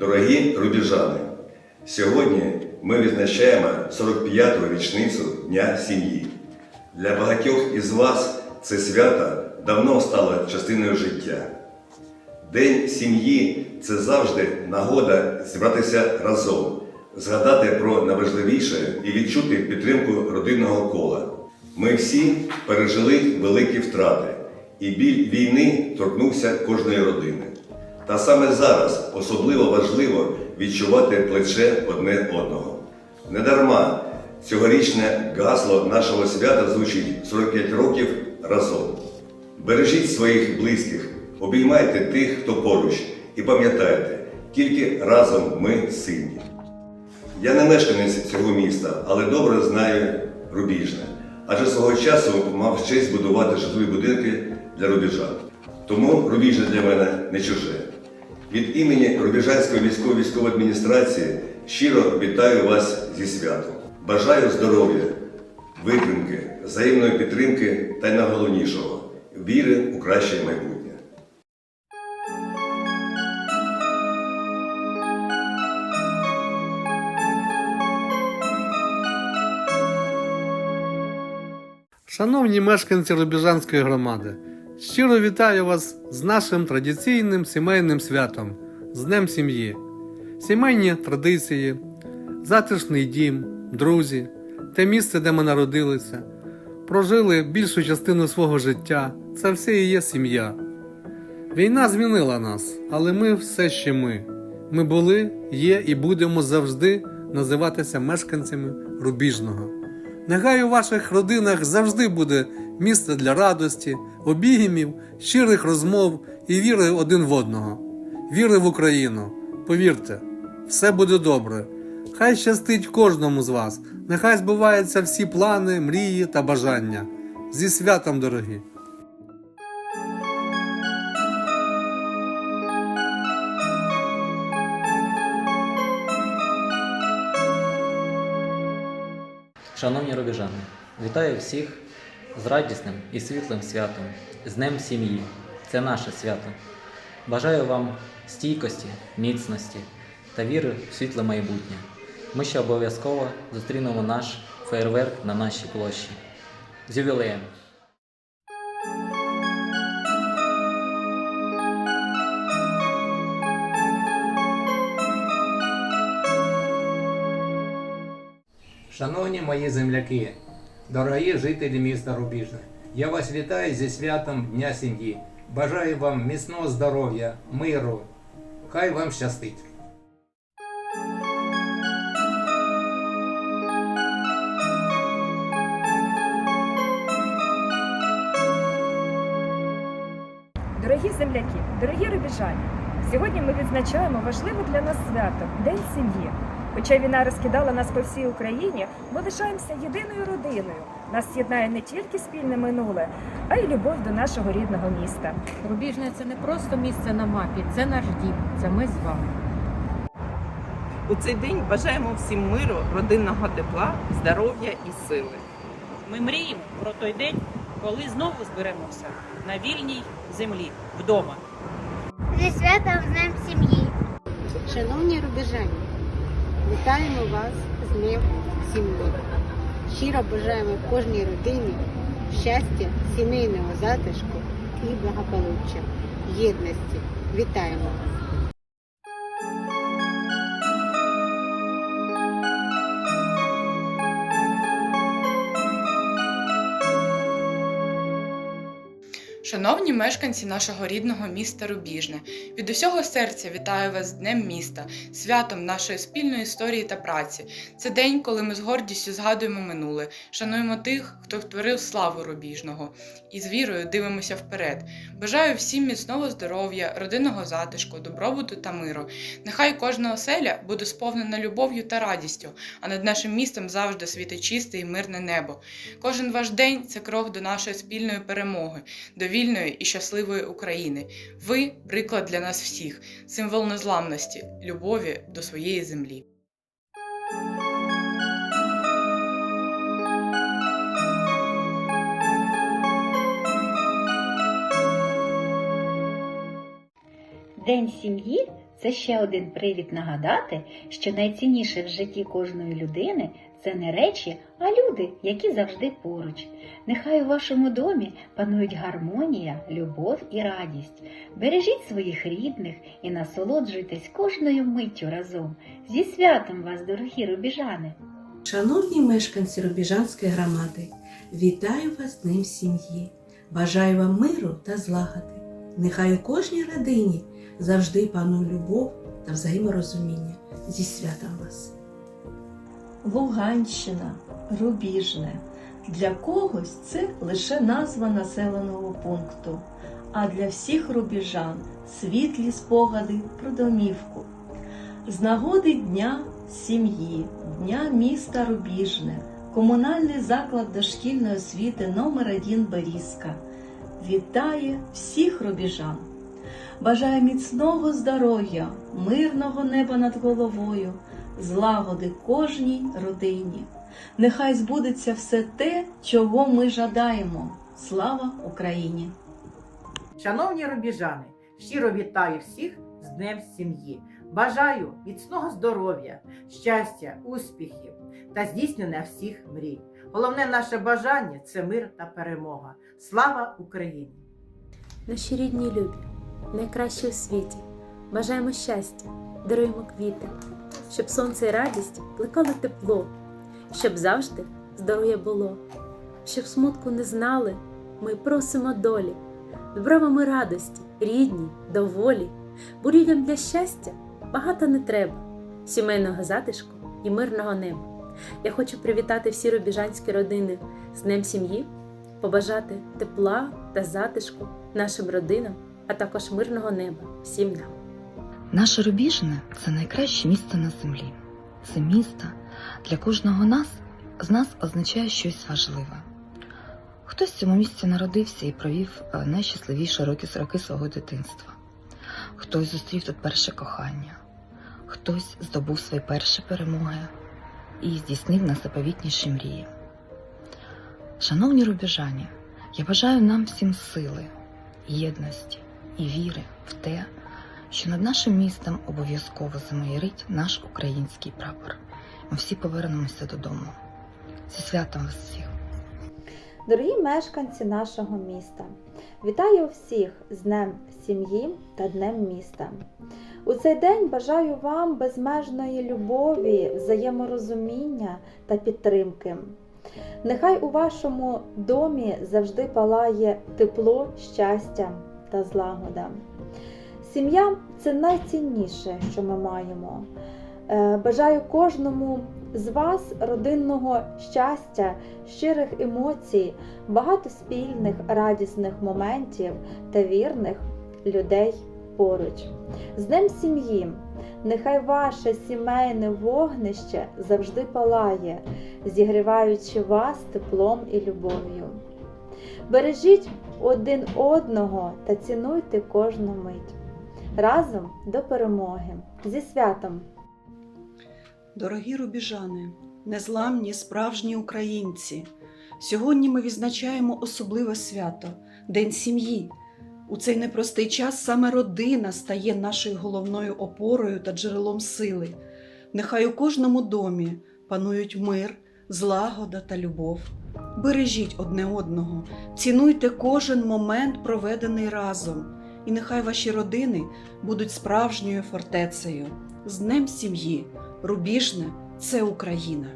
Дорогі рубіжани, сьогодні ми відзначаємо 45-ту річницю Дня сім'ї. Для багатьох із вас це свято давно стало частиною життя. День сім'ї це завжди нагода зібратися разом, згадати про найважливіше і відчути підтримку родинного кола. Ми всі пережили великі втрати, і біль війни торкнувся кожної родини. Та саме зараз особливо важливо відчувати плече одне одного. Недарма цьогорічне гасло нашого свята звучить 45 років разом. Бережіть своїх близьких, обіймайте тих, хто поруч, і пам'ятайте, тільки разом ми сильні. Я не мешканець цього міста, але добре знаю Рубіжне, адже свого часу мав честь будувати житлові будинки для рубіжан. Тому Рубіжне для мене не чуже. Від імені Рубіжанської міської військової адміністрації щиро вітаю вас зі святом. Бажаю здоров'я, витримки, взаємної підтримки та найголовнішого віри у краще майбутнє. Шановні мешканці Рубіжанської громади, щиро вітаю вас з нашим традиційним сімейним святом, з Днем сім'ї. Сімейні традиції, затишний дім, друзі, те місце, де ми народилися, прожили більшу частину свого життя. Це все і є сім'я. Війна змінила нас, але ми все ще ми. Ми були, є і будемо завжди називатися мешканцями Рубіжного. Нехай у ваших родинах завжди буде місце для радості, обіймів, щирих розмов і віри один в одного. Віри в Україну. Повірте, все буде добре. Хай щастить кожному з вас. Нехай збуваються всі плани, мрії та бажання. Зі святом, дорогі! Шановні робіжани, вітаю всіх з радісним і світлим святом, з Днем сім'ї. Це наше свято. Бажаю вам стійкості, міцності та віри в світле майбутнє. Ми ще обов'язково зустрінемо наш фейерверк на нашій площі. З ювілеєм! Шановні мої земляки, дорогі жителі міста Рубіжне, я вас вітаю зі святом Дня сім'ї. Бажаю вам міцного здоров'я, миру. Хай вам щастить. Дорогі земляки, дорогі рубіжані, сьогодні ми відзначаємо важливе для нас свято День сім'ї. Хоча війна розкидала нас по всій Україні, ми лишаємося єдиною родиною. Нас єднає не тільки спільне минуле, а й любов до нашого рідного міста. Рубіжне це не просто місце на мапі, це наш дім, це ми з вами. У цей день бажаємо всім миру, родинного тепла, здоров'я і сили. Ми мріємо про той день, коли знову зберемося на вільній землі вдома. Зі святом з Днем сім'ї. Шановні рубежані, вітаємо вас з Днем сім'ї. Щиро бажаємо кожній родині щастя, сімейного затишку і благополуччя, єдності. Вітаємо вас! Шановні мешканці нашого рідного міста Рубіжне, від усього серця вітаю вас з Днем міста, святом нашої спільної історії та праці. Це день, коли ми з гордістю згадуємо минуле, шануємо тих, хто втворив славу Рубіжного, і з вірою дивимося вперед. Бажаю всім міцного здоров'я, родинного затишку, добробуту та миру. Нехай кожна оселя буде сповнена любов'ю та радістю, а над нашим містом завжди світить чисте і мирне небо. Кожен ваш день це крок до нашої спільної перемоги, до вільної і щасливої України. Ви приклад для нас всіх, символ незламності, любові до своєї землі. День сім'ї Це ще один привід нагадати, що найцінніше в житті кожної людини це не речі, а люди, які завжди поруч. Нехай у вашому домі панують гармонія, любов і радість. Бережіть своїх рідних і насолоджуйтесь кожною миттю разом. Зі святом вас, дорогі рубіжани! Шановні мешканці Рубіжанської громади, вітаю вас Днем сім'ї. Бажаю вам миру та злагоди. Нехай у кожній родині завжди панує любов та взаєморозуміння. Зі святом вас! Луганщина, Рубіжне. Для когось це лише назва населеного пункту, а для всіх рубіжан світлі спогади про домівку. З нагоди Дня сім'ї, Дня міста Рубіжне, комунальний заклад дошкільної освіти номер 1 Берізка вітає всіх рубіжан. Бажає міцного здоров'я, мирного неба над головою, злагоди кожній родині. Нехай збудеться все те, чого ми жадаємо. Слава Україні! Шановні рубіжани, щиро вітаю всіх з Днем сім'ї. Бажаю міцного здоров'я, щастя, успіхів та здійснення всіх мрій. Головне наше бажання це мир та перемога. Слава Україні! Наші рідні любі, найкращі у світі. Бажаємо щастя, даруємо квіти, щоб сонце і радість плекали тепло, щоб завжди здоров'я було, щоб смутку не знали, ми просимо долі, добра і радості, рідні, доволі, людям для щастя багато не треба, сімейного затишку і мирного неба. Я хочу привітати всі рубіжанські родини з Днем сім'ї, побажати тепла та затишку нашим родинам, а також мирного неба всім нам. Наше Рубіжне це найкраще місце на землі. Це місто для кожного нас з нас означає щось важливе. Хтось в цьому місці народився і провів е, найщасливіші роки роки свого дитинства. Хтось зустрів тут перше кохання, хтось здобув свої перші перемоги і здійснив найзаповітніші мрії. Шановні рубіжані, я бажаю нам всім сили, єдності і віри в те, що над нашим містом обов'язково замайорить наш український прапор. Ми всі повернемося додому. Зі святом вас всіх! Дорогі мешканці нашого міста, вітаю всіх з Днем сім'ї та Днем міста. У цей день бажаю вам безмежної любові, взаєморозуміння та підтримки. Нехай у вашому домі завжди палає тепло, щастя та злагода. Сім'я це найцінніше, що ми маємо. Е, Бажаю кожному з вас родинного щастя, щирих емоцій, багато спільних радісних моментів та вірних людей поруч. З Днем сім'ї! Нехай ваше сімейне вогнище завжди палає, зігріваючи вас теплом і любов'ю. Бережіть один одного та цінуйте кожну мить. Разом до перемоги! Зі святом! Дорогі рубіжани, незламні справжні українці. Сьогодні ми відзначаємо особливе свято День сім'ї. У цей непростий час саме родина стає нашою головною опорою та джерелом сили. Нехай у кожному домі панують мир, злагода та любов. Бережіть одне одного, цінуйте кожен момент, проведений разом, і нехай ваші родини будуть справжньою фортецею. З Днем сім'ї! Рубіжне це Україна.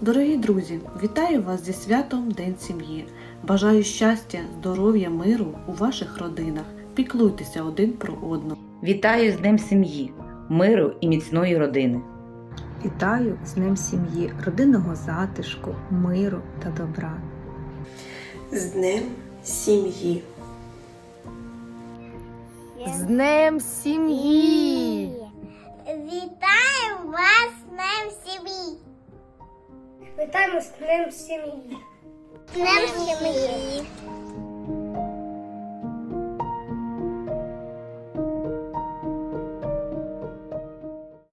Дорогі друзі, вітаю вас зі святом День сім'ї. Бажаю щастя, здоров'я, миру у ваших родинах. Піклуйтеся один про одного. Вітаю з Днем сім'ї, миру і міцної родини. Вітаю з Днем сім'ї, родинного затишку, миру та добра. З Днем сім'ї. З Днем сім'ї! Вітаємо вас з Днем сім'ї! Вітаємо з Днем сім'ї! З Днем сім'ї!